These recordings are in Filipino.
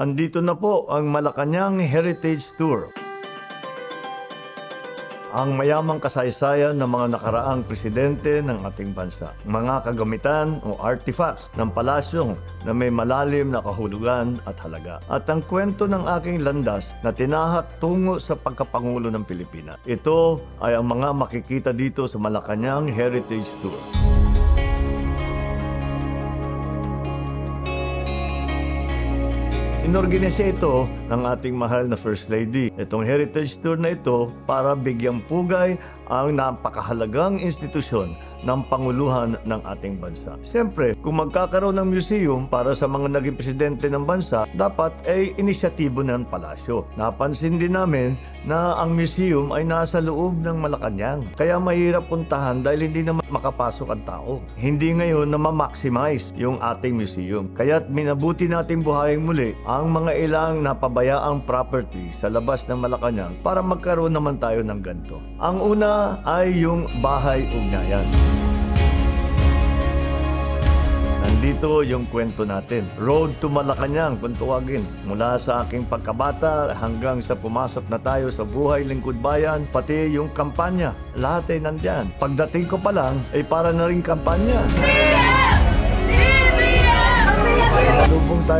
Andito na po ang Malacanang Heritage Tour. Ang mayamang kasaysayan ng mga nakaraang presidente ng ating bansa. Mga kagamitan o artifacts ng palasyo na may malalim na kahulugan at halaga. At ang kwento ng aking landas na tinahak tungo sa pagkapangulo ng Pilipinas. Ito ay ang mga makikita dito sa Malacanang Heritage Tour. Inorganisa ito ng ating mahal na First Lady. Itong heritage tour na ito para bigyang pugay ang napakahalagang institusyon ng Panguluhan ng ating bansa. Siyempre, kung magkakaroon ng museum para sa mga naging presidente ng bansa, dapat ay inisyatibo ng palasyo. Napansin din namin na ang museum ay nasa loob ng Malacanang. Kaya mahirap puntahan dahil hindi na makapasok ang tao. Hindi ngayon na ma-maximize yung ating museum. Kaya minabuti nating buhayin muli ang mga ilang napabayaang property sa labas ng Malacanang para magkaroon naman tayo ng ganito. Ang una ay yung bahay ugnayan. Nandito yung kwento natin. Road to Malacanang, kung tuwagin. Mula sa aking pagkabata hanggang sa pumasok na tayo sa buhay lingkod bayan, pati yung kampanya. Lahat ay nandyan. Pagdating ko pa lang, ay para na rin kampanya. Lubong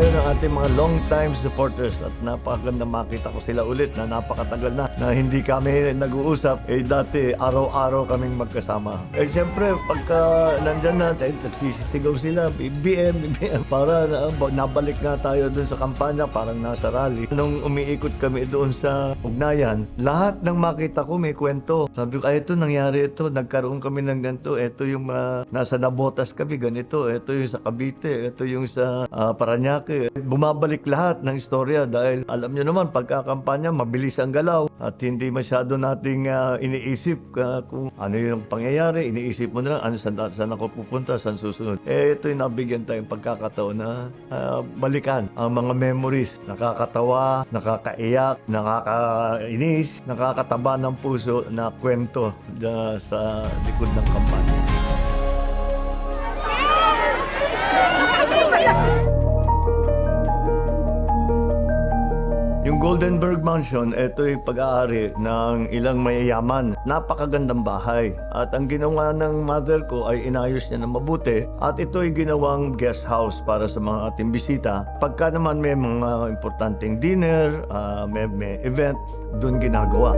tayo ng ating mga long-time supporters at napakaganda makita ko sila ulit na napakatagal na na hindi kami nag-uusap. Eh dati araw-araw kaming magkasama. Eh siyempre pagka nandyan na, eh, nagsisigaw sila, BBM, BBM. Para na, nabalik nga tayo dun sa kampanya, parang nasa rally. Nung umiikot kami doon sa ugnayan, lahat ng makita ko may kwento. Sabi ko, ay ito nangyari ito, nagkaroon kami ng ganito, ito yung ah, nasa Nabotas kami, ganito, ito yung sa Cavite, ito yung sa ah, Paranaque. Bumabalik lahat ng istorya dahil alam nyo naman, pagkakampanya, mabilis ang galaw at hindi masyado nating ah, iniisip ah, kung ano yung pangyayari. Iniisip mo na lang, ano, saan, saan ako pupunta, saan susunod. Eh, ito yung nabigyan tayong pagkakataon na ah, balikan ang mga memories. Nakakatawa, nakakaiyak, nakakainis, nakakataba ng puso na kwento ah, sa likod ng kampanya. Goldenberg Mansion, ito ay pag-aari ng ilang mayayaman. Napakagandang bahay. At ang ginawa ng mother ko ay inayos niya na mabuti. At ito ay ginawang guest house para sa mga ating bisita. Pagka naman may mga importanteng dinner, ah, may, may event, doon ginagawa.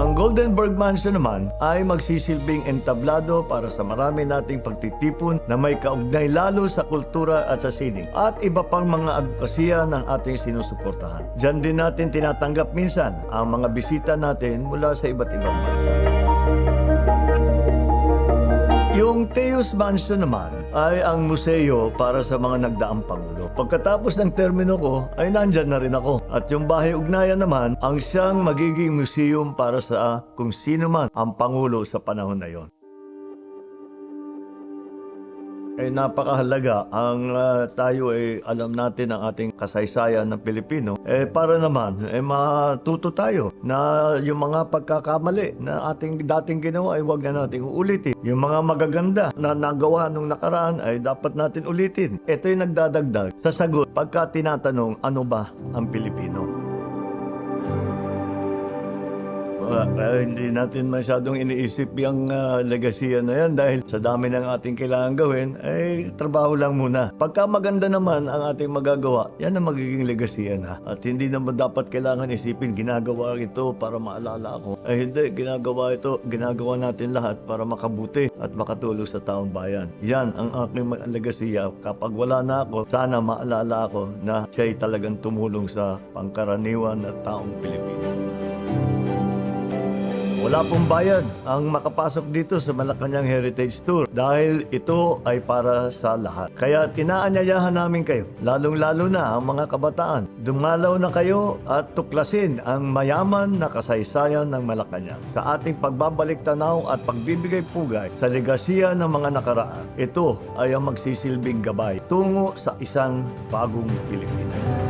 Ang Goldenberg Mansion naman ay magsisilbing entablado para sa marami nating pagtitipon na may kaugnay lalo sa kultura at sa sining at iba pang mga advokasya ng ating sinusuportahan. Diyan din natin tinatanggap minsan ang mga bisita natin mula sa iba't ibang bansa. Yung Teos Mansion naman ay ang museo para sa mga nagdaang Pangulo. Pagkatapos ng termino ko, ay nandyan na rin ako. At yung bahay ugnayan naman, ang siyang magiging museum para sa kung sino man ang Pangulo sa panahon na yon. Ay napakahalaga. Ang ah, tayo ay alam natin ang ating kasaysayan ng Pilipino eh para naman eh matuto tayo na yung mga pagkakamali na ating dating ginawa ay wag na nating uulitin. Yung mga magaganda na nagawa nung nakaraan ay dapat natin ulitin. Ito yung nagdadagdag sa sagot pagka tinatanong ano ba ang Pilipino Uh, uh, hindi natin masyadong iniisip yung uh, legasiya na yan dahil sa dami ng ating kailangan gawin, ay trabaho lang muna. Pagka maganda naman ang ating magagawa, yan ang magiging legasiya na. At hindi naman dapat kailangan isipin, ginagawa ito para maalala ako. Ay hindi, ginagawa ito, ginagawa natin lahat para makabuti at makatulong sa taong bayan. Yan ang aking legasiya. Kapag wala na ako, sana maalala ako na siya'y talagang tumulong sa pangkaraniwan at taong Pilipino. Wala pong bayad ang makapasok dito sa Malacanang Heritage Tour dahil ito ay para sa lahat. Kaya tinaanyayahan namin kayo, lalong-lalo na ang mga kabataan. Dumalaw na kayo at tuklasin ang mayaman na kasaysayan ng Malacanang sa ating pagbabalik tanaw at pagbibigay pugay sa legasiya ng mga nakaraan. Ito ay ang magsisilbing gabay tungo sa isang bagong Pilipinas.